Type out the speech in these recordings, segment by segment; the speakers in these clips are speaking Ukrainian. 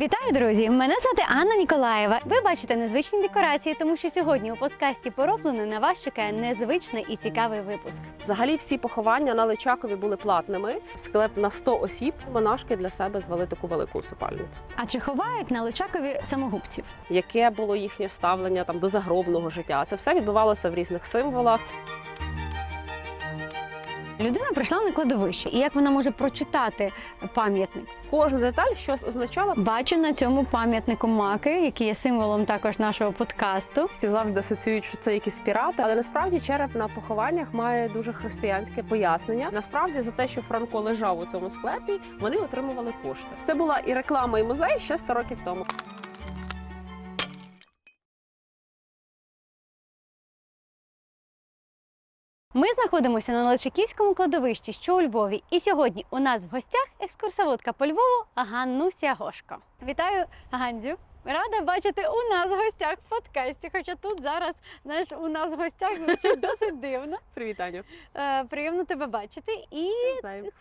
Вітаю, друзі! Мене звати Анна Ніколаєва. Ви бачите незвичні декорації, тому що сьогодні у подкасті пороблено на вас чекає незвичний і цікавий випуск. Взагалі всі поховання на Личакові були платними. Склеп на 100 осіб. Монашки для себе звели таку велику усипальницю. А чи ховають на Личакові самогубців? Яке було їхнє ставлення там до загробного життя? Це все відбувалося в різних символах. Людина прийшла на кладовище, і як вона може прочитати пам'ятник? Кожна деталь щось означала. Бачу на цьому пам'ятнику маки, який є символом також нашого подкасту. Всі завжди асоціюють, що це якісь пірати, але насправді череп на похованнях має дуже християнське пояснення. Насправді за те, що Франко лежав у цьому склепі, вони отримували кошти. Це була і реклама, і музей ще 100 років тому. Ми знаходимося на Личаківському кладовищі, що у Львові. І сьогодні у нас в гостях екскурсоводка по Львову Ганнуся Гошко. Вітаю, Гандзю! Рада бачити у нас в гостях в подкасті. Хоча тут зараз знаєш, у нас в гостях звучить досить дивно. Привіт, Аню. Е, приємно тебе бачити. І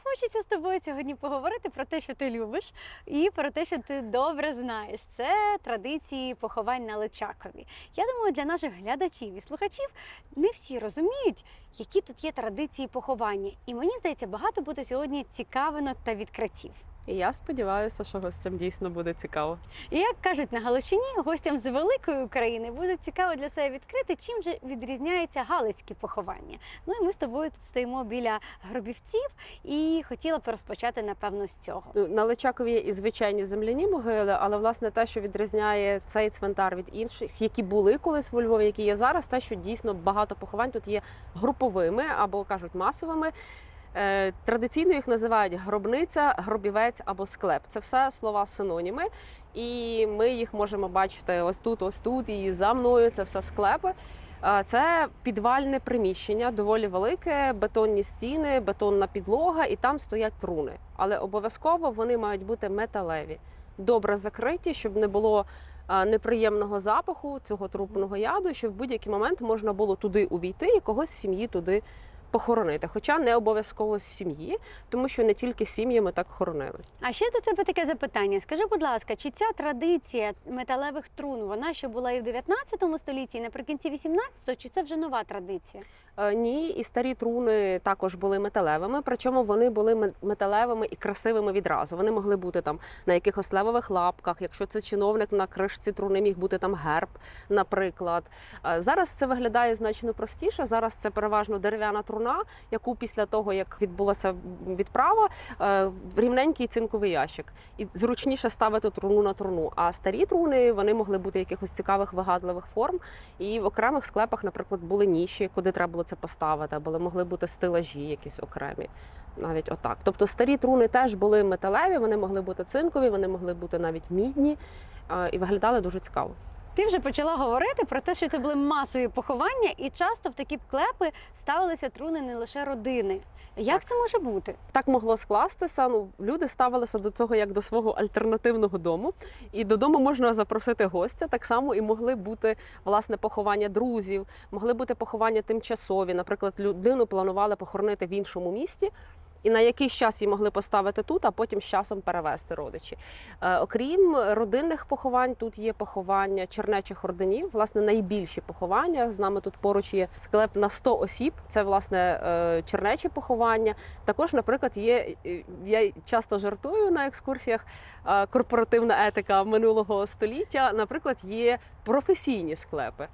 хочеться з тобою сьогодні поговорити про те, що ти любиш, і про те, що ти добре знаєш. Це традиції поховань на Личакові. Я думаю, для наших глядачів і слухачів не всі розуміють, які тут є традиції поховання. І мені здається, багато буде сьогодні цікавинок та відкриттів. І я сподіваюся, що гостям дійсно буде цікаво. І як кажуть на Галичині, гостям з великої України буде цікаво для себе відкрити, чим же відрізняється галицькі поховання. Ну і ми з тобою тут стоїмо біля гробівців, і хотіла б розпочати напевно з цього. Ну, На Личакові є і звичайні земляні могили, але власне те, що відрізняє цей цвинтар від інших, які були колись у Львові, які є зараз, те, що дійсно багато поховань тут є груповими або кажуть масовими. Е, Традиційно їх називають гробниця, гробівець або склеп. Це все слова синоніми, і ми їх можемо бачити ось тут, ось тут, і за мною. Це все склепи. Е, Це підвальне приміщення, доволі велике, бетонні стіни, бетонна підлога, і там стоять труни. Але обов'язково вони мають бути металеві, добре закриті, щоб не було е, неприємного запаху цього трупного яду, щоб в будь-який момент можна було туди увійти і когось з сім'ї туди похоронити. Хоча не обов'язково з сім'ї, тому що не тільки сім'ями так хоронили. А ще до тебе таке запитання. Скажи, будь ласка, чи ця традиція металевих трун вона ще була і в 19 столітті, і наприкінці 18-го, чи це вже нова традиція? Е, Ні, і старі труни також були металевими, причому вони були металевими і красивими відразу. Вони могли бути там на якихось левових лапках. Якщо це чиновник на кришці труни, міг бути там герб, наприклад. Е, Зараз це виглядає значно простіше. Зараз це переважно дерев'яна труна, яку після того як відбулася відправа, е, рівненький цинковий ящик. І зручніше ставити труну на труну. А старі труни вони могли бути якихось цікавих вигадливих форм. І в окремих склепах, наприклад, були ніші, куди треба було це поставити, або могли бути стелажі якісь окремі. Навіть отак. Тобто старі труни теж були металеві, вони могли бути цинкові, вони могли бути навіть мідні і виглядали дуже цікаво. Ти вже почала говорити про те, що це були масові поховання, і часто в такі клепи ставилися труни не лише родини. Як це може бути? Так могло скластися. Ну, люди ставилися до цього як до свого альтернативного дому. І додому можна запросити гостя. Так само і могли бути власне поховання друзів, могли бути поховання тимчасові. Наприклад, людину планували похоронити в іншому місті. І на якийсь час її могли поставити тут, а потім з часом перевезти родичі. Е, окрім родинних поховань, тут є поховання чернечих орденів. Власне, найбільші поховання. З нами тут поруч є склеп на 100 осіб. Це власне е, чернечі поховання. Також, наприклад, є е, я часто жартую на екскурсіях. Корпоративна етика минулого століття. Наприклад, є професійні склепи.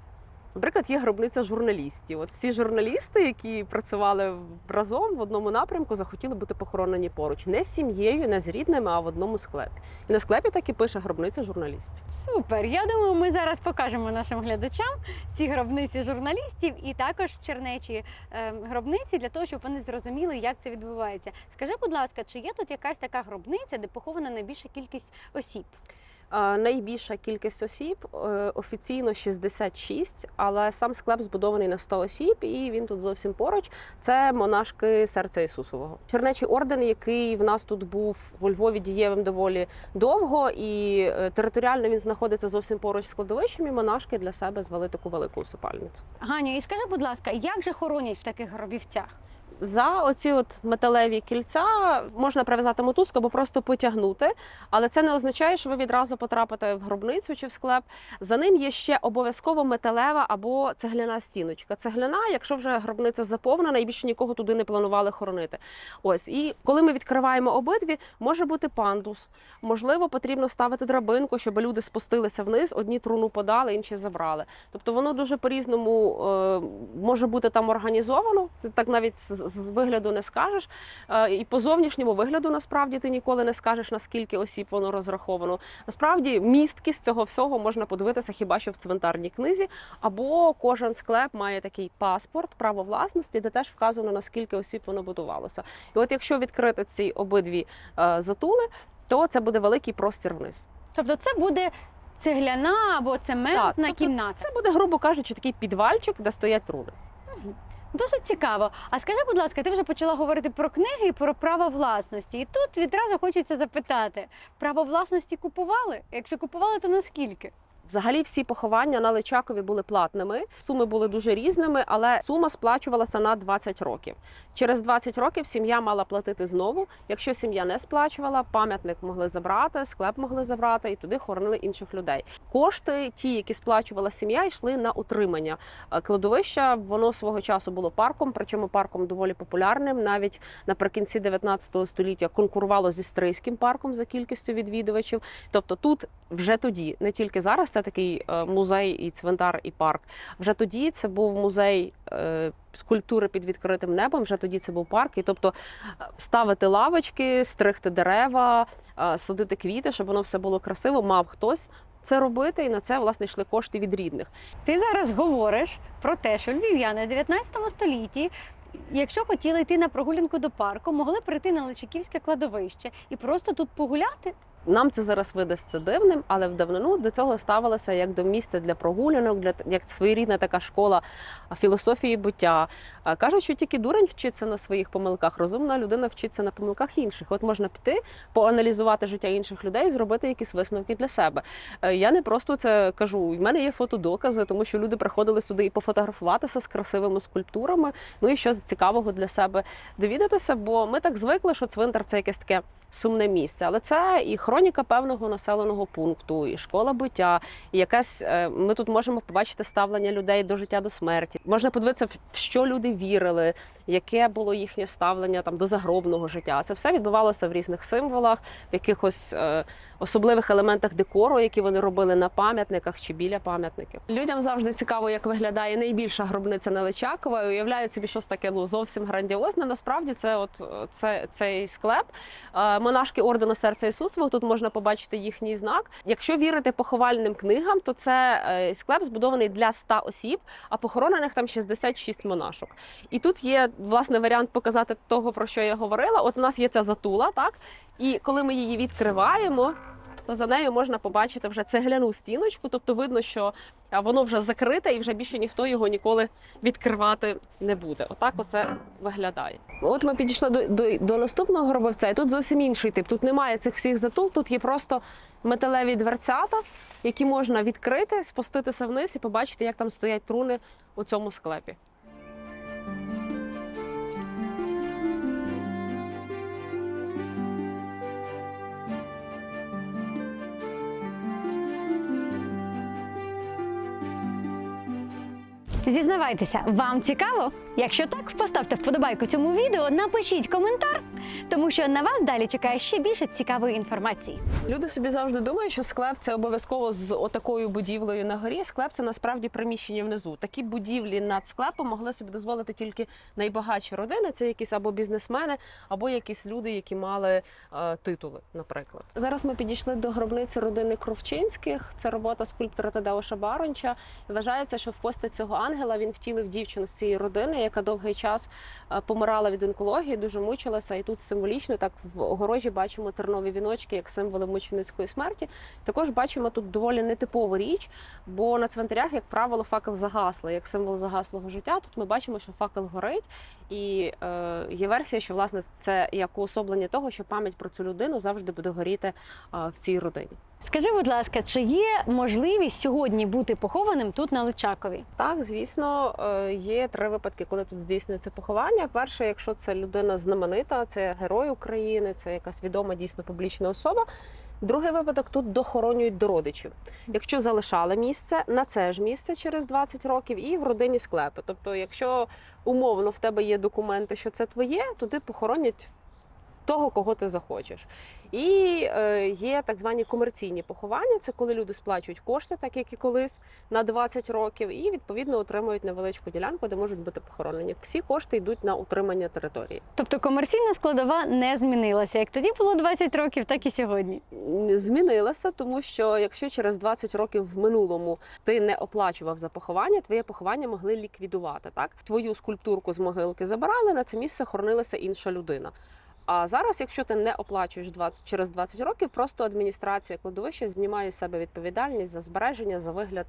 Наприклад, є гробниця журналістів. От всі журналісти, які працювали разом в одному напрямку, захотіли бути похоронені поруч не з сім'єю, не з рідними, а в одному склепі. І на склепі так і пише гробниця журналістів. Супер! Я думаю, ми зараз покажемо нашим глядачам ці гробниці журналістів і також чернечі е, гробниці для того, щоб вони зрозуміли, як це відбувається. Скажи, будь ласка, чи є тут якась така гробниця, де похована найбільша кількість осіб? Найбільша кількість осіб е, офіційно 66, але сам склеп збудований на 100 осіб, і він тут зовсім поруч. Це монашки серця Ісусового. Чернечий орден, який в нас тут був у Львові дієвим доволі довго, і е, територіально він знаходиться зовсім поруч з кладовищем. І монашки для себе звели таку велику усипальницю. Ганю, і скажи, будь ласка, як же хоронять в таких гробівцях? За оці от металеві кільця можна прив'язати мотузку або просто потягнути, але це не означає, що ви відразу потрапите в гробницю чи в склеп. За ним є ще обов'язково металева або цегляна стіночка. Цегляна, якщо вже гробниця заповнена і більше нікого туди не планували хоронити. Ось і коли ми відкриваємо обидві, може бути пандус. Можливо, потрібно ставити драбинку, щоб люди спустилися вниз, одні труну подали, інші забрали. Тобто воно дуже по-різному е, може бути там організовано. Так навіть з, вигляду не скажеш. Е, і по зовнішньому вигляду насправді ти ніколи не скажеш, наскільки осіб воно розраховано. Насправді містки з цього всього можна подивитися хіба що в цвинтарній книзі, або кожен склеп має такий паспорт, право власності, де теж вказано наскільки осіб воно будувалося. І от якщо відкрити ці обидві е, затули, то це буде великий простір вниз. Тобто це буде цегляна або цементна тобто кімната. Це буде, грубо кажучи, такий підвальчик, де стоять труни. Досить цікаво. А скажи, будь ласка, ти вже почала говорити про книги і про право власності. І тут відразу хочеться запитати: право власності купували? Якщо купували, то наскільки? Взагалі всі поховання на Личакові були платними. Суми були дуже різними, але сума сплачувалася на 20 років. Через 20 років сім'я мала платити знову. Якщо сім'я не сплачувала, пам'ятник могли забрати, склеп могли забрати і туди хоронили інших людей. Кошти, ті, які сплачувала сім'я, йшли на утримання Е, кладовища. Воно свого часу було парком, причому парком доволі популярним. Навіть наприкінці 19 століття конкурувало зі Стрийським парком за кількістю відвідувачів. Тобто тут вже тоді, не тільки зараз, це такий е, музей і цвинтар, і парк. Вже тоді це був музей е, скульптури під відкритим небом. Вже тоді це був парк. І тобто е, ставити лавочки, стригти дерева, садити квіти, щоб воно все було красиво, мав хтось. Це робити, і на це власне йшли кошти від рідних. Ти зараз говориш про те, що львів'яни в 19 столітті, якщо хотіли йти на прогулянку до парку, могли прийти на Личаківське кладовище і просто тут погуляти. Нам це зараз видасться дивним, але в давнину до цього ставилося як до місця для прогулянок, для як своєрідна така школа філософії буття. Кажуть, що тільки дурень вчиться на своїх помилках, розумна людина вчиться на помилках інших. От можна піти, поаналізувати життя інших людей, зробити якісь висновки для себе. Е, Я не просто це кажу. В мене є фотодокази, тому що люди приходили сюди і пофотографуватися з красивими скульптурами. Ну і щось цікавого для себе довідатися, бо ми так звикли, що цвинтар це якесь таке сумне місце, але це і хроніка певного населеного пункту, і школа буття, і якась е, ми тут можемо побачити ставлення людей до життя до смерті. Можна подивитися, в що люди вірили, яке було їхнє ставлення там до загробного життя. Це все відбувалося в різних символах, в якихось е, особливих елементах декору, які вони робили на пам'ятниках чи біля пам'ятників. Людям завжди цікаво, як виглядає найбільша гробниця на Личакова. І уявляють собі щось таке ну зовсім грандіозне. Насправді це от це цей склеп. Е, Монашки ордену серця Ісусова. Тут можна побачити їхній знак. Якщо вірити поховальним книгам, то це е, склеп збудований для 100 осіб, а похоронених там 66 монашок. І тут є власне варіант показати того, про що я говорила. От у нас є ця затула, так і коли ми її відкриваємо. То за нею можна побачити вже цегляну стіночку, тобто видно, що воно вже закрите і вже більше ніхто його ніколи відкривати не буде. Отак оце виглядає. От ми підійшли до, до, до наступного гробовця, і тут зовсім інший тип. Тут немає цих всіх затул, тут є просто металеві дверцята, які можна відкрити, спуститися вниз і побачити, як там стоять труни у цьому склепі. Зізнавайтеся, вам цікаво? Якщо так, поставте вподобайку цьому відео, напишіть коментар, тому що на вас далі чекає ще більше цікавої інформації. Люди собі завжди думають, що склеп це обов'язково з отакою будівлею на горі. Склеп це насправді приміщення внизу. Такі будівлі над склепом могли собі дозволити тільки найбагатші родини. Це якісь або бізнесмени, або якісь люди, які мали е, титули, наприклад. Зараз ми підійшли до гробниці родини Кровчинських. Це робота скульптора Тадеуша Баронча. Вважається, що в постать цього ангела він втілив дівчину з цієї родини, яка довгий час е, помирала від онкології, дуже мучилася. І тут символічно так в огорожі бачимо тернові віночки як символи мученицької смерті. Також бачимо тут доволі нетипову річ, бо на цвинтарях, як правило, факел загасли, як символ загаслого життя. Тут ми бачимо, що факел горить, і е, є версія, що власне це як уособлення того, що пам'ять про цю людину завжди буде горіти е, в цій родині. Скажи, будь ласка, чи є можливість сьогодні бути похованим тут на Личакові? Так, звісно, е, є три випадки, коли тут здійснюється поховання. Перше, якщо це людина знаменита, це герой України, це якась відома дійсно публічна особа. Другий випадок тут дохоронюють до родичів. Якщо залишали місце на це ж місце через 20 років, і в родині склепи. Тобто, якщо умовно в тебе є документи, що це твоє, туди похоронять того, кого ти захочеш. І е, є так звані комерційні поховання. Це коли люди сплачують кошти, так як і колись, на 20 років, і відповідно отримують невеличку ділянку, де можуть бути похоронені. Всі кошти йдуть на утримання території. Тобто комерційна складова не змінилася. Як тоді було 20 років, так і сьогодні. М, Змінилося, тому що якщо через 20 років в минулому ти не оплачував за поховання, твоє поховання могли ліквідувати. Так твою скульптурку з могилки забирали на це місце, хоронилася інша людина. А зараз, якщо ти не оплачуєш 20, через 20 років, просто адміністрація кладовища знімає з себе відповідальність за збереження, за вигляд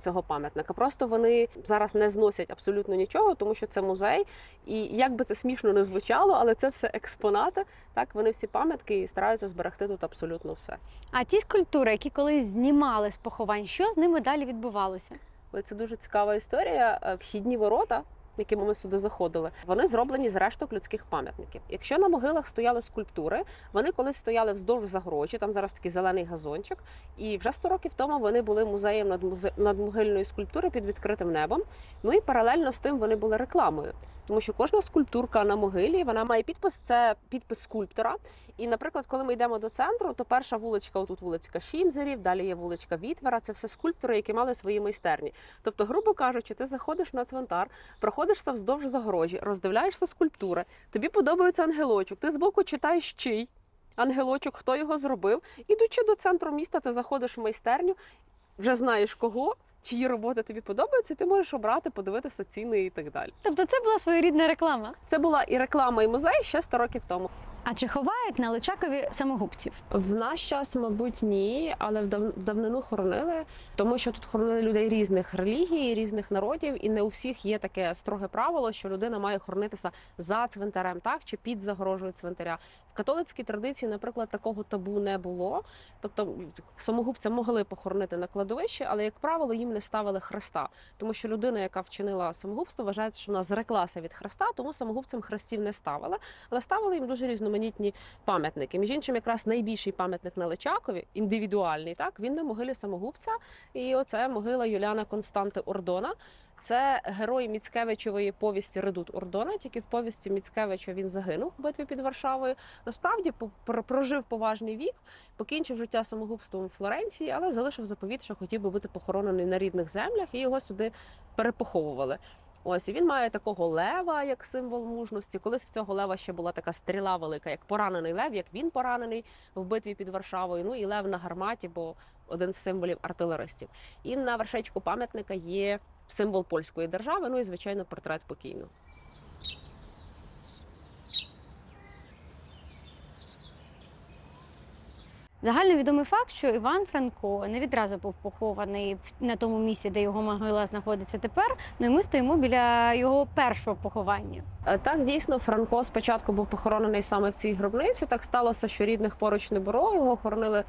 цього пам'ятника. Просто вони зараз не зносять абсолютно нічого, тому що це музей. І як би це смішно не звучало, але це все експонати. Так, вони всі пам'ятки і стараються зберегти тут абсолютно все. А ті скульптури, які колись знімали з поховань, що з ними далі відбувалося? Але це дуже цікава історія. Е, Вхідні ворота, якими ми сюди заходили, вони зроблені з решток людських пам'ятників. Якщо на могилах стояли скульптури, вони колись стояли вздовж загорожі, там зараз такий зелений газончик. І вже 100 років тому вони були музеєм надмузе- надмогильної скульптури під відкритим небом. Ну і паралельно з тим вони були рекламою. Тому що кожна скульптурка на могилі вона має підпис, це підпис скульптора. І, наприклад, коли ми йдемо до центру, то перша вуличка, отут вуличка Шімзерів, далі є вуличка Вітвера. Це все скульптори, які мали свої майстерні. Тобто, грубо кажучи, ти заходиш на цвинтар, проходишся вздовж загорожі, роздивляєшся скульптури, тобі подобається ангелочок, ти збоку читаєш чий ангелочок, хто його зробив. Ідучи до центру міста, ти заходиш в майстерню, вже знаєш кого. Чиї роботи тобі подобаються, ти можеш обрати, подивитися ціни і так далі. Тобто це була своєрідна реклама. Це була і реклама, і музей ще 100 років тому. А чи ховають на Личакові самогубців? В наш час, мабуть, ні, але в дав- давнину хоронили, тому що тут хоронили людей різних релігій, різних народів, і не у всіх є таке строге правило, що людина має хоронитися за цвинтарем, так чи під загорожею цвинтаря. Католицькій традиції, наприклад, такого табу не було. Тобто самогубця могли похоронити на кладовищі, але як правило їм не ставили хреста, тому що людина, яка вчинила самогубство, вважається, що вона зреклася від хреста, тому самогубцям хрестів не ставили, але ставили їм дуже різноманітні пам'ятники. Між іншим, якраз найбільший пам'ятник на Личакові, індивідуальний, так він на могилі самогубця. І оце могила Юліана Константи Ордона. Це герой Міцкевичової повісті Редут Ордона. Тільки в повісті Міцкевича він загинув в битві під Варшавою. Насправді прожив поважний вік, покінчив життя самогубством в Флоренції, але залишив заповіт, що хотів би бути похоронений на рідних землях, і його сюди перепоховували. Ось і він має такого лева як символ мужності. Колись в цього лева ще була така стріла велика, як поранений лев, як він поранений в битві під Варшавою. Ну і лев на гарматі, бо один з символів артилеристів. І на вершечку пам'ятника є символ польської держави. Ну і звичайно портрет покійного. Загальновідомий факт, що Іван Франко не відразу був похований на тому місці, де його могила знаходиться тепер. Ну і ми стоїмо біля його першого поховання. Е, Так, дійсно, Франко спочатку був похоронений саме в цій гробниці. Так сталося, що рідних поруч не було. Його хоронили е,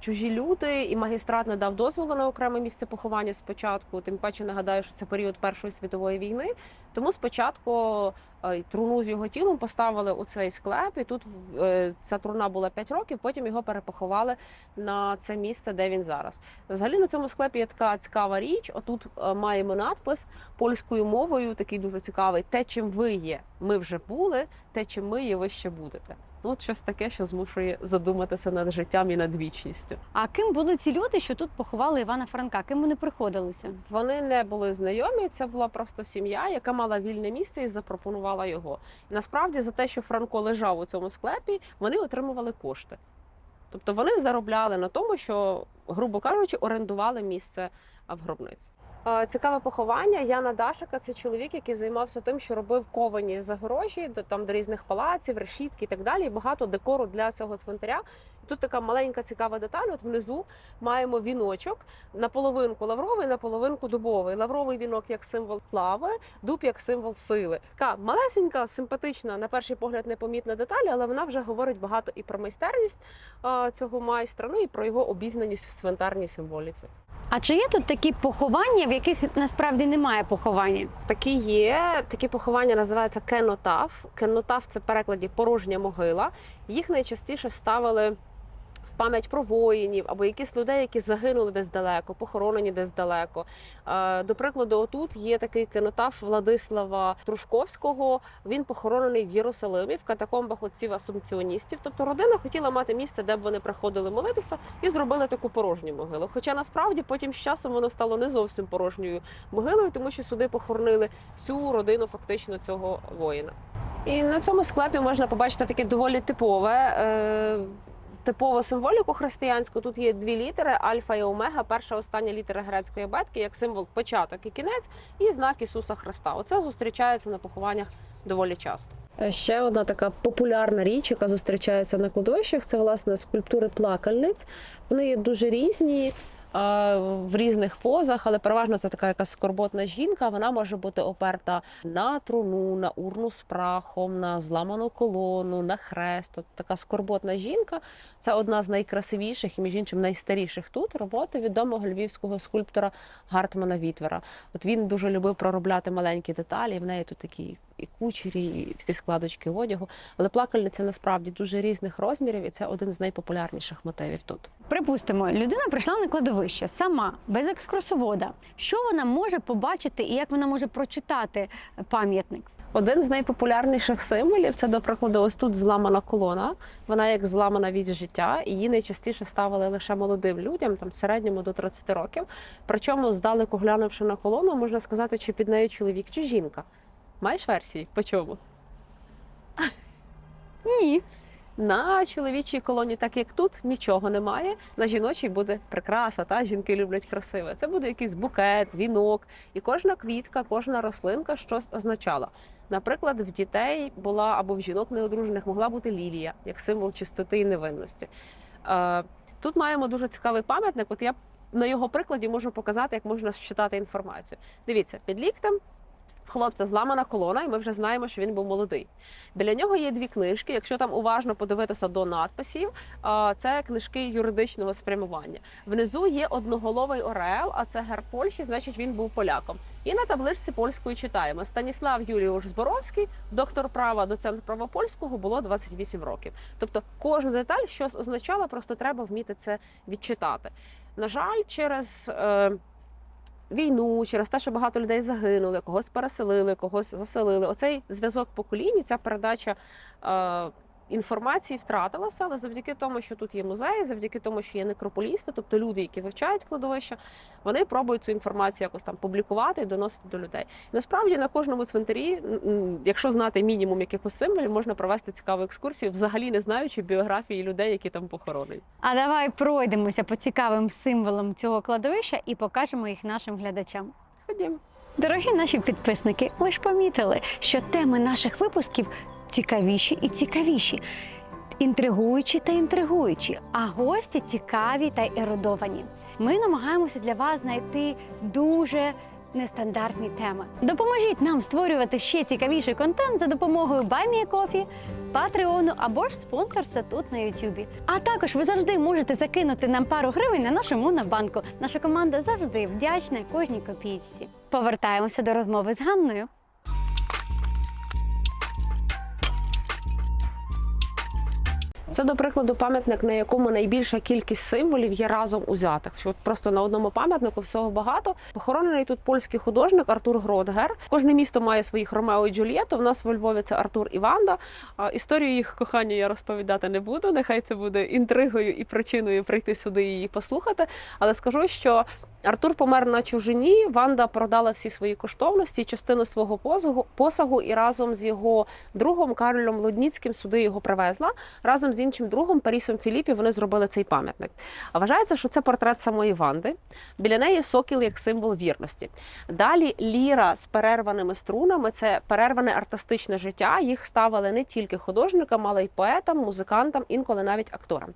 чужі люди, і магістрат не дав дозволу на окреме місце поховання спочатку. Тим паче нагадаю, що це період Першої світової війни. Тому спочатку е, труну з його тілом поставили у цей склеп. І тут е, ця труна була 5 років. Потім його перепоховали на це місце, де він зараз. Взагалі на цьому склепі є така цікава річ. Отут е, маємо надпис польською мовою, такий дуже цікавий. Те, чим ви є, ми вже були, те, чим ми є, ви ще будете. Ну, от щось таке, що змушує задуматися над життям і над вічністю. А ким були ці люди, що тут поховали Івана Франка? Ким вони приходилися? Вони не були знайомі. Це була просто сім'я, яка мала вільне місце і запропонувала його. І насправді за те, що Франко лежав у цьому склепі, вони отримували кошти. Тобто вони заробляли на тому, що, грубо кажучи, орендували місце в гробниці. Цікаве поховання. Яна Дашика це чоловік, який займався тим, що робив ковані загорожі до там до різних палаців, решітки і так далі. І багато декору для цього цвинтаря. Тут така маленька цікава деталь. От внизу маємо віночок наполовинку лавровий, наполовинку дубовий. Лавровий вінок як символ слави, дуб як символ сили. Така малесенька, симпатична, на перший погляд, непомітна деталь, але вона вже говорить багато і про майстерність цього майстра, ну і про його обізнаність в цвинтарній символіці. А чи є тут такі поховання, в яких насправді немає поховання? Такі є. Такі поховання називаються кенотаф. Кенотаф це перекладі порожня могила. Їх найчастіше ставили. В пам'ять про воїнів або якісь людей, які загинули десь далеко, похоронені десь далеко. Е, До прикладу, отут є такий кенотаф Владислава Трушковського. Він похоронений в Єрусалимі в катакомбах отців асумпціоністів. Тобто родина хотіла мати місце, де б вони приходили молитися, і зробили таку порожню могилу. Хоча насправді потім з часом воно стало не зовсім порожньою могилою, тому що сюди похоронили всю родину фактично цього воїна. І на цьому склепі можна побачити таке доволі типове. Е- Типову символіку християнську тут є дві літери альфа і омега. Перша остання літера грецької батьки, як символ початок і кінець, і знак Ісуса Христа. Оце зустрічається на похованнях доволі часто. Е, Ще одна така популярна річ, яка зустрічається на кладовищах, це власне скульптури плакальниць. Вони є дуже різні. А, В різних позах, але переважно це така якась скорботна жінка. Вона може бути оперта на труну, на урну з прахом, на зламану колону, на хрест. От така скорботна жінка. Це одна з найкрасивіших і між іншим найстаріших тут роботи відомого львівського скульптора Гартмана Вітвера. От він дуже любив проробляти маленькі деталі. В неї тут такі і кучері, і всі складочки одягу. Але плакальниця насправді дуже різних розмірів, і це один з найпопулярніших мотивів тут. Припустимо, людина прийшла на кладовище сама, без екскурсовода. Що вона може побачити і як вона може прочитати пам'ятник? Один з найпопулярніших символів це, до прикладу, ось тут зламана колона. Вона як зламана від життя, і її найчастіше ставили лише молодим людям, там середньому до 30 років. Причому, здалеку глянувши на колону, можна сказати, чи під нею чоловік чи жінка. Маєш версії? По чому? Ні. На чоловічій колоні, так як тут, нічого немає. На жіночій буде прикраса, та жінки люблять красиве. Це буде якийсь букет, вінок, і кожна квітка, кожна рослинка щось означала. Наприклад, в дітей була або в жінок неодружених могла бути лілія, як символ чистоти і невинності. Е, Тут маємо дуже цікавий пам'ятник. От я на його прикладі можу показати, як можна считати інформацію. Дивіться, під ліктем хлопця зламана колона, і ми вже знаємо, що він був молодий. Біля нього є дві книжки. Якщо там уважно подивитися до надписів, це книжки юридичного спрямування. Внизу є одноголовий орел, а це герб Польщі, значить він був поляком. І на табличці польською читаємо: Станіслав Юліуш Зборовський, доктор права, доцент права польського, було 28 років. Тобто кожна деталь щось означала, просто треба вміти це відчитати. На жаль, через. Е, Війну через те, що багато людей загинули, когось переселили, когось заселили. Оцей зв'язок поколінь, ця передача е, інформації втратилася, але завдяки тому, що тут є музеї, завдяки тому, що є некрополісти, тобто люди, які вивчають кладовища, вони пробують цю інформацію якось там публікувати і доносити до людей. Насправді на кожному цвинтарі, якщо знати мінімум якихось символів, можна провести цікаву екскурсію, взагалі не знаючи біографії людей, які там похоронені. А давай пройдемося по цікавим символам цього кладовища і покажемо їх нашим глядачам. Ходімо. Дорогі наші підписники, ви ж помітили, що теми наших випусків цікавіші і цікавіші, інтригуючі та інтригуючі, а гості цікаві та ерудовані. Ми намагаємося для вас знайти дуже нестандартні теми. Допоможіть нам створювати ще цікавіший контент за допомогою Кофі, Патреону або ж спонсорства тут на Ютубі. А також ви завжди можете закинути нам пару гривень на нашу монобанку. Наша команда завжди вдячна кожній копійці. Повертаємося до розмови з Ганною. Це, до прикладу, пам'ятник, на якому найбільша кількість символів є разом узятих. Що от просто на одному пам'ятнику всього багато. Похоронений тут польський художник Артур Гродгер. Кожне місто має своїх Ромео і Джульєту. В нас во Львові це Артур і Ванда. Історію їх кохання я розповідати не буду. Нехай це буде інтригою і причиною прийти сюди і її послухати. Але скажу, що Артур помер на чужині. Ванда продала всі свої коштовності, частину свого посагу, і разом з його другом Карлем Лудніцьким сюди його привезла. Разом з іншим другом Парісом Філіпі вони зробили цей пам'ятник. А вважається, що це портрет самої Ванди. Біля неї сокіл як символ вірності. Далі ліра з перерваними струнами це перерване артистичне життя. Їх ставили не тільки художникам, але й поетам, музикантам, інколи навіть акторам.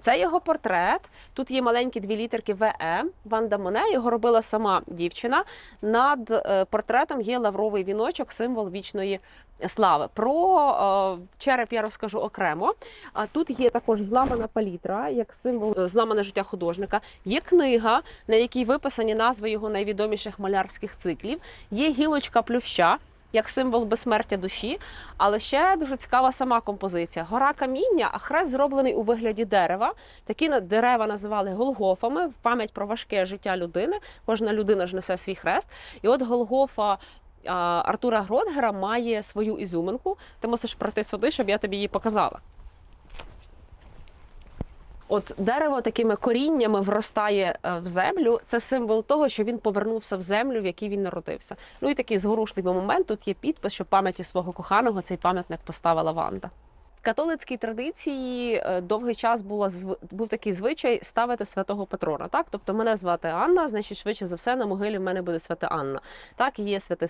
Це його портрет. Тут є маленькі дві літерки ВЕ. Ванда Моне його робила сама дівчина. Над е, портретом є лавровий віночок, символ вічної слави. Про е, череп я розкажу окремо. А тут є також зламана палітра, як символ е, зламане життя художника. Є книга, на якій виписані назви його найвідоміших малярських циклів. Є гілочка плюща. Як символ безсмертя душі, але ще дуже цікава сама композиція. Гора каміння, а хрест зроблений у вигляді дерева. Такі дерева називали Голгофами в пам'ять про важке життя людини. Кожна людина ж несе свій хрест. І от Голгофа Артура Гродгера має свою ізюминку. Ти мусиш прийти сюди, щоб я тобі її показала. От дерево такими коріннями вростає е, в землю. Це символ того, що він повернувся в землю, в якій він народився. Ну і такий зворушливий момент. Тут є підпис, що пам'яті свого коханого цей пам'ятник поставила Ванда. Католицькій традиції е, довгий час була був такий звичай ставити святого патрона. Так, тобто мене звати Анна, значить, швидше за все на могилі в мене буде свята Анна. Так, є святи,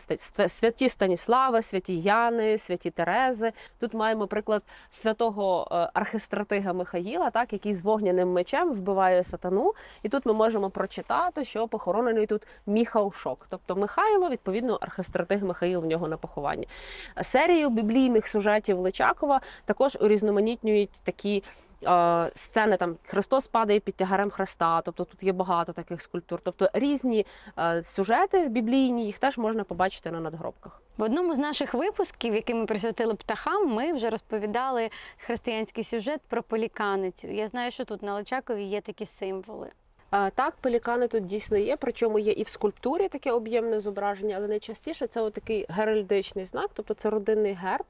святі Станіслави, святі Яни, святі Терези. Тут маємо приклад святого е, архистратига Михаїла, так, який з вогняним мечем вбиває сатану. І тут ми можемо прочитати, що похоронений тут Міхаушок. Тобто Михайло, відповідно, архистратиг Михаїл в нього на похованні. Серію біблійних сюжетів Личакова також урізноманітнюють такі. Сцени там Христос падає під тягарем Христа, тобто тут є багато таких скульптур. Тобто різні е, сюжети біблійні, їх теж можна побачити на надгробках. В одному з наших випусків, який ми присвятили птахам, ми вже розповідали християнський сюжет про поліканицю. Я знаю, що тут на Личакові є такі символи. Е, Так, пелікани тут дійсно є, причому є і в скульптурі таке об'ємне зображення, але найчастіше це отакий геральдичний знак, тобто це родинний герб.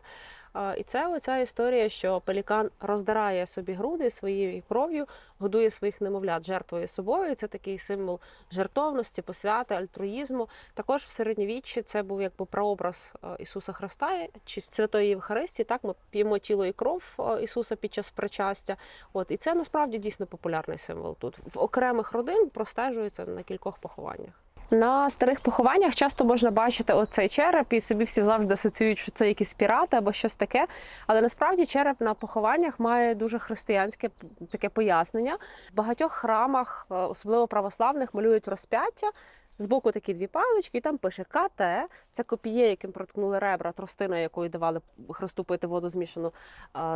І це оця історія, що пелікан роздирає собі груди своєю кров'ю, годує своїх немовлят, жертвує собою. Це такий символ жертовності, посвяти, альтруїзму. Також в середньовіччі це був якби прообраз Ісуса Христа чи Святої Євхаристії. Так, ми п'ємо тіло і кров Ісуса під час причастя. От і це насправді дійсно популярний символ тут. В окремих родин простежується на кількох похованнях. На старих похованнях часто можна бачити оцей череп, і собі всі завжди асоціюють, що це якісь пірати або щось таке. Але насправді череп на похованнях має дуже християнське таке пояснення. В багатьох храмах, е, особливо православних, малюють розп'яття. Збоку такі дві палички, і там пише КТ, це копіє, яким проткнули ребра, тростина, якою давали Христу пити воду змішану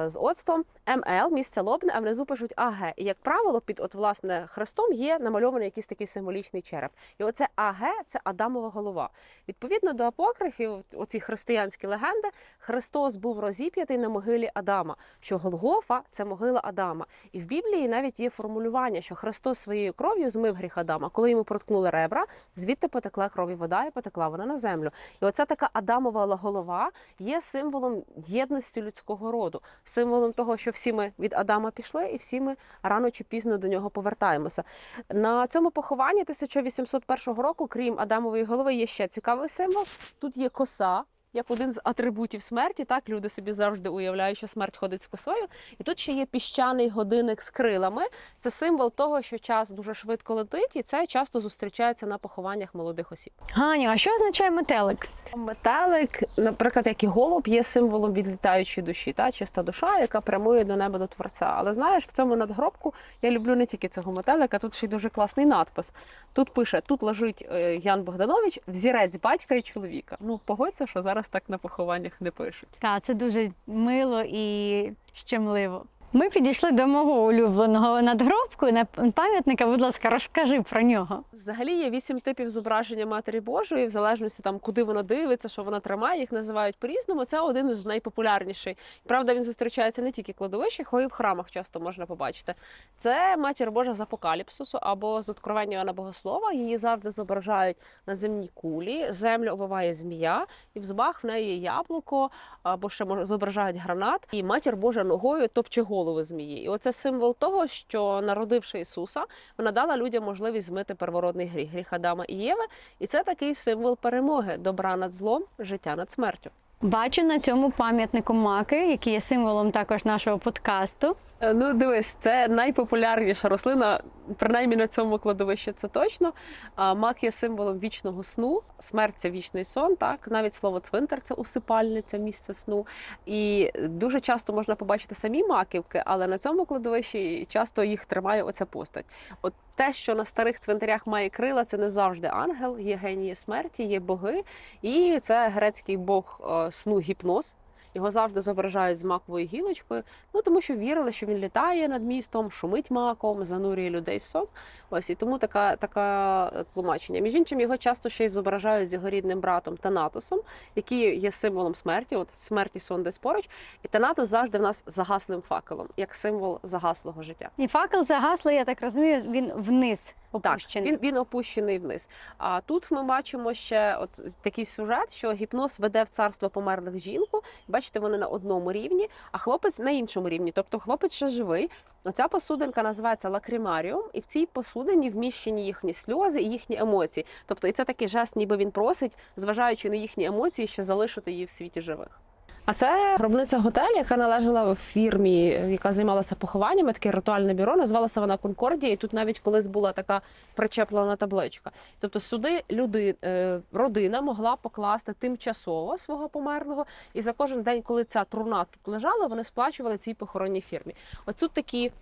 з оцтом, МЛ, місце лобне, а внизу пишуть АГ. І як правило, під от власне хрестом є намальований якийсь такий символічний череп. І оце АГ це Адамова голова. Відповідно до апокрифів, оці християнські легенди, Христос був розіп'ятий на могилі Адама, що Голгофа це могила Адама. І в Біблії навіть є формулювання, що Христос своєю кров'ю змив гріх Адама. Коли йому проткнули ребра, звідти потекла кров і вода, і потекла вона на землю. І оця така Адамова голова є символом єдності людського роду, символом того, що всі ми від Адама пішли, і всі ми рано чи пізно до нього повертаємося. На цьому похованні 1801 року, крім Адамової голови, є ще цікавий символ. Тут є коса. Як один з атрибутів смерті, так люди собі завжди уявляють, що смерть ходить з косою. І тут ще є піщаний годинник з крилами. Це символ того, що час дуже швидко летить, і це часто зустрічається на похованнях молодих осіб. Ганю, а що означає метелик? Метелик, наприклад, як і голуб, є символом відлітаючої душі, та чиста душа, яка прямує до неба до творця. Але знаєш, в цьому надгробку я люблю не тільки цього метелика, тут ще й дуже класний надпис. Тут пише: тут лежить е, Ян Богданович, взірець батька і чоловіка. Ну, погодься, що зараз так на похованнях не пишуть. Так, це дуже мило і щемливо. Ми підійшли до мого улюбленого надгробку на пам'ятника. Будь ласка, розкажи про нього. Взагалі є вісім типів зображення Матері Божої, в залежності там, куди вона дивиться, що вона тримає, їх називають по-різному. Це один із найпопулярніших. Правда, він зустрічається не тільки в кладовищах, а й в храмах часто можна побачити. Це Матір Божа з апокаліпсису або з откровення Іоанна Богослова. Її завжди зображають на земній кулі. Землю обвиває змія, і в зубах в неї є яблуко, або ще зображають гранат. І матір Божа ногою топче голову голову змії. І оце символ того, що народивши Ісуса, вона дала людям можливість змити первородний гріх, гріх Адама і Єви. І це такий символ перемоги, добра над злом, життя над смертю. Бачу на цьому пам'ятнику маки, який є символом також нашого подкасту. Е, Ну, дивись, це найпопулярніша рослина, принаймні на цьому кладовищі це точно. А мак є символом вічного сну, смерть це вічний сон. Так, навіть слово цвинтар це усипальниця, місце сну. І дуже часто можна побачити самі маківки, але на цьому кладовищі часто їх тримає оця постать. От те, що на старих цвинтарях має крила, це не завжди ангел, є генії смерті, є боги, і це грецький бог е, сну гіпноз. Його завжди зображають з маковою гілочкою. Ну тому що вірили, що він літає над містом, шумить маком, занурює людей в сон. Ось і тому така, така е, тлумачення. Між іншим, його часто ще й зображають з його рідним братом Танатосом, який є символом смерті. От смерть і сон десь поруч. І Танатос завжди в нас загаслим факелом, як символ загаслого життя. І факел загаслий, я так розумію, він вниз Так, він, він опущений вниз. А тут ми бачимо ще от такий сюжет, що гіпноз веде в царство померлих жінку. Бачите, вони на одному рівні, а хлопець на іншому рівні. Тобто хлопець ще живий. Оця посудинка називається лакримаріум, і в цій посудині вміщені їхні сльози і їхні емоції. Тобто, і це такий жест, ніби він просить, зважаючи на їхні емоції, ще залишити її в світі живих. А це гробниця готель, яка належала в фірмі, яка займалася похованнями, таке ритуальне бюро. Називалася вона Конкордія. І тут навіть колись була така причеплена табличка. Тобто сюди люди, е, родина могла покласти тимчасово свого померлого, і за кожен день, коли ця труна тут лежала, вони сплачували цій похоронній фірмі. От тут такі.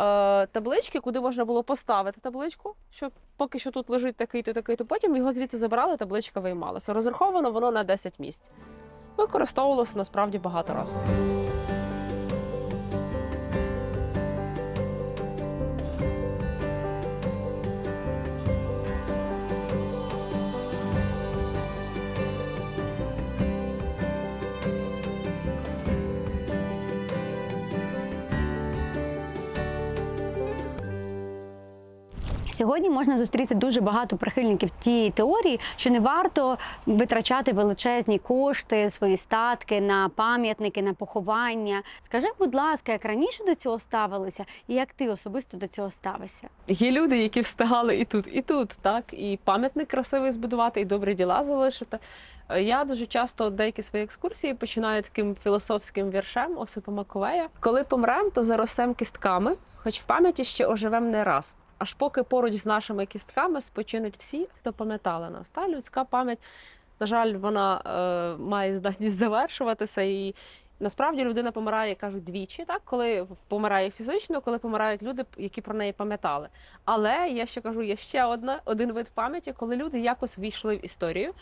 е, Таблички, куди можна було поставити табличку, що поки що тут лежить такий-то, такий-то, потім його звідси забирали, табличка виймалася. Розраховано воно на 10 місць використовувалося насправді багато разів. Сьогодні можна зустріти дуже багато прихильників тієї теорії, що не варто витрачати величезні кошти, свої статки на пам'ятники, на поховання. Скажи, будь ласка, як раніше до цього ставилися, і як ти особисто до цього ставишся? Є люди, які встигали і тут, і тут, так, і пам'ятник красивий збудувати, і добрі діла залишити. Я дуже часто деякі свої екскурсії починаю таким філософським віршем Осипа Маковея. Коли помрем, то заростем кістками, хоч в пам'яті ще оживем не раз. Аж поки поруч з нашими кістками спочинуть всі, хто пам'ятали нас. Та людська пам'ять, на жаль, вона е, має здатність завершуватися і. Насправді людина помирає, кажуть, двічі, так коли помирає фізично, коли помирають люди, які про неї пам'ятали. Але я ще кажу, є ще одна один вид пам'яті, коли люди якось війшли в історію.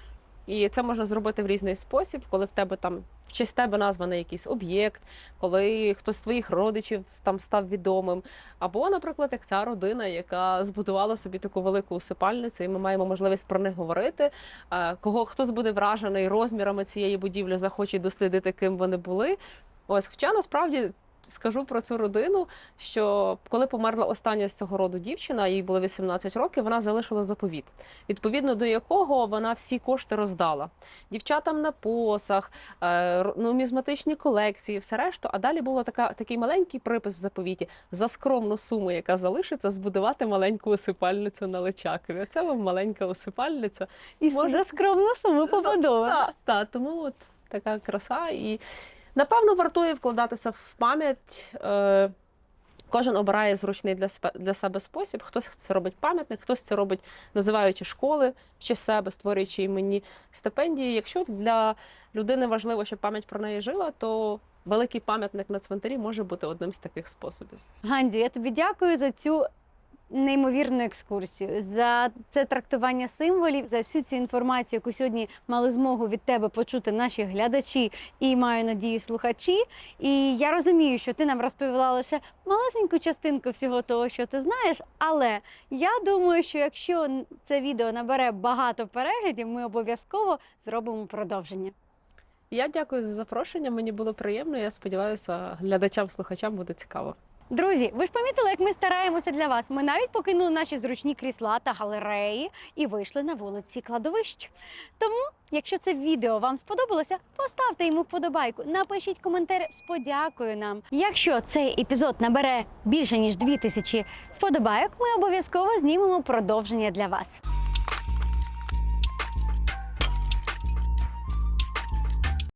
І це можна зробити в різний спосіб, коли в тебе там в честь тебе названий якийсь об'єкт, коли хтось з твоїх родичів там став відомим. Або, наприклад, як ця родина, яка збудувала собі таку велику усипальницю, і ми маємо можливість про них говорити. Кого хтось буде вражений розмірами цієї будівлі, захоче дослідити, ким вони були. Ось, хоча насправді. Скажу про цю родину, що коли померла остання з цього роду дівчина, їй було 18 років, вона залишила заповіт, відповідно до якого вона всі кошти роздала дівчатам на посах, е, нумізматичні колекції, все решту. А далі було такий маленький припис в заповіті за скромну суму, яка залишиться, збудувати маленьку осипальницю на Личакові. Оце вам маленька осипальниця. І Може- за скромну суму побудова. Так, та, тому от така краса. І напевно вартує вкладатися в пам'ять. Е, Кожен обирає зручний для спе- для себе спосіб. Хтось це робить пам'ятник, хтось це робить, називаючи школи честь себе, створюючи імені стипендії. Якщо для людини важливо, щоб пам'ять про неї жила, то великий пам'ятник на цвинтарі може бути одним з таких способів. Гандзю, я тобі дякую за цю неймовірну екскурсію, за це трактування символів, за всю цю інформацію, яку сьогодні мали змогу від тебе почути наші глядачі і маю надію слухачі. І я розумію, що ти нам розповіла лише малесеньку частинку всього того, що ти знаєш. Але я думаю, що якщо це відео набере багато переглядів, ми обов'язково зробимо продовження. Я дякую за запрошення. Мені було приємно. Я сподіваюся, глядачам, слухачам буде цікаво. Друзі, ви ж помітили, як ми стараємося для вас. Ми навіть покинули наші зручні крісла та галереї і вийшли на вулиці кладовищ. Тому, якщо це відео вам сподобалося, поставте йому вподобайку, напишіть коментар з подякою нам. Якщо цей епізод набере більше ніж 2000 вподобайок, ми обов'язково знімемо продовження для вас.